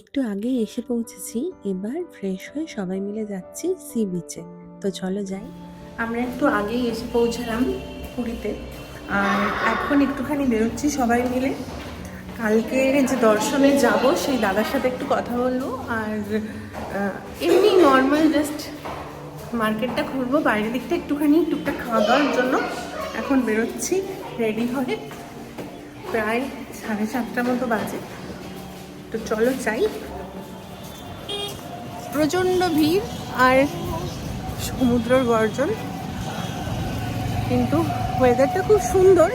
একটু আগে এসে পৌঁছেছি, এবার ফ্রেশ হয়ে সবাই মিলে যাচ্ছি সি বিচে তো চলো যাই। আমরা একটু আগেই এসে পৌঁছালাম পুরীতে। আর এখন একটুখানি বেরোচ্ছি সবাই মিলে। কালকে যে দর্শনে যাব, সেই দাদার সাথে একটু কথা বলব। আর এমনি নর্মাল জাস্ট মার্কেটটা ঘুরবো, বাইরের দিকটা একটুখানি টুকটাক খাওয়া দাওয়ার জন্য। এখন বেরোচ্ছি রেডি হয়ে। প্রায় সাড়ে সাতটার মতো বাজে। তো চলো চাই প্রচণ্ড ভিড় আর সমুদ্রর গর্জন। কিন্তু ওয়েদারটা খুব সুন্দর।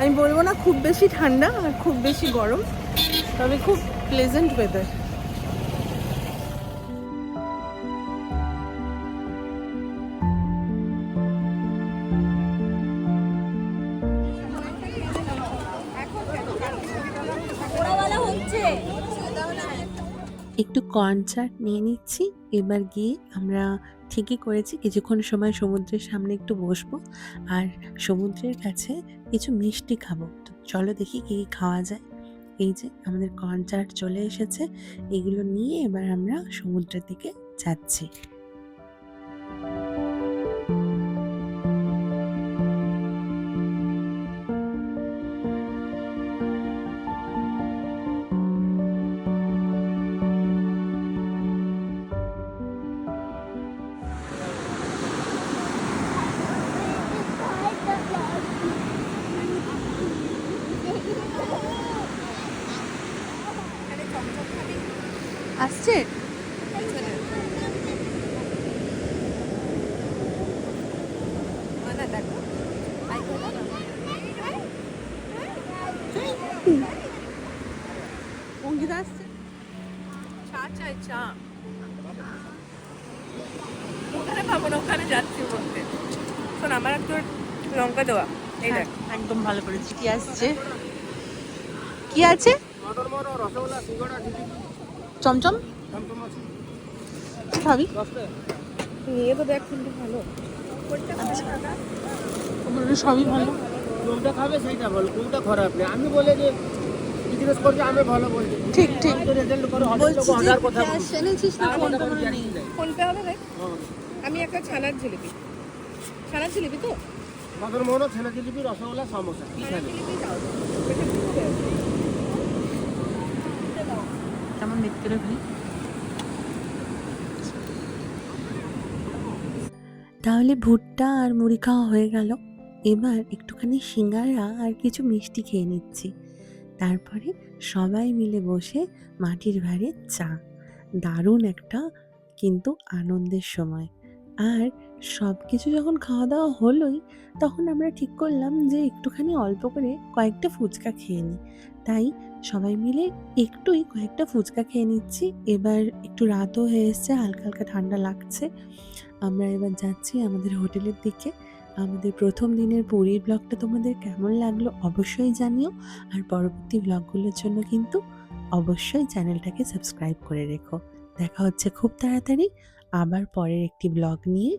আমি বলব না খুব বেশি ঠান্ডা আর খুব বেশি গরম, তবে খুব প্লেজেন্ট ওয়েদার একটু কর্ন চাট নিয়ে নিচ্ছি। এবার গিয়ে আমরা ঠিকই করেছি, কিছুক্ষণ সময় সমুদ্রের সামনে একটু বসবো আর সমুদ্রের কাছে কিছু মিষ্টি খাব। তো চলো দেখি কী খাওয়া যায়। এই যে আমাদের কনসার্ট চলে এসেছে, এগুলো নিয়ে এবার আমরা সমুদ্রের দিকে যাচ্ছি। আসছে? অঙ্কিতা আসছে? চা চাই চা। ওখানে পাবো না ওখানে যাচ্ছি বলতে। শোন আমার একটু লঙ্কা দেওয়া। এই দেখ। একদম ভালো করেছি কি আসছে? কি আছে? চমচম? খাবি নিয়ে তো দেখ কিন্তু ভালো। ওগুলো সবই ভালো। কোনটা খাবে সেইটা বল কোনটা খারাপ নেই। আমি বলে যে করছি আমি ভালো বলছি। ঠিক ঠিক। আমি তো রেজাল্ট করে হোটেল বলছি হাজার কথা ক্যাশ না ফোন পে নেই? ফোন পে হবে ভাই আমি একটা ছানার জিলিপি। ছানার জিলিপি তো? মদর মোহন ছেলে জিলিপি রসগোল্লা সমোসা। কি খাবে কেমন দেখতে রে ভাই? তাহলে ভুট্টা আর মুড়ি খাওয়া হয়ে গেল। এবার একটুখানি সিঙ্গারা আর কিছু মিষ্টি খেয়ে নিচ্ছি। তারপরে সবাই মিলে বসে মাটির ভাঁড়ে চা। দারুণ একটা, কিন্তু আনন্দের সময়। আর সব কিছু যখন খাওয়া দাওয়া হলোই, তখন আমরা ঠিক করলাম যে একটুখানি অল্প করে কয়েকটা ফুচকা খেয়ে নিই। তাই সবাই মিলে একটুই কয়েকটা ফুচকা খেয়ে নিচ্ছি। এবার একটু রাতও হয়ে এসছে, হালকা হালকা ঠান্ডা লাগছে। আমরা এবার যাচ্ছি আমাদের হোটেলের দিকে। আমাদের প্রথম দিনের পুরীর ব্লগটা তোমাদের কেমন লাগল অবশ্যই জানিও। আর পরবর্তী ব্লগগুলোর জন্য কিন্তু অবশ্যই চ্যানেলটাকে সাবস্ক্রাইব করে রেখো। দেখা হচ্ছে খুব তাড়াতাড়ি আবার পরের একটি ব্লগ নিয়ে।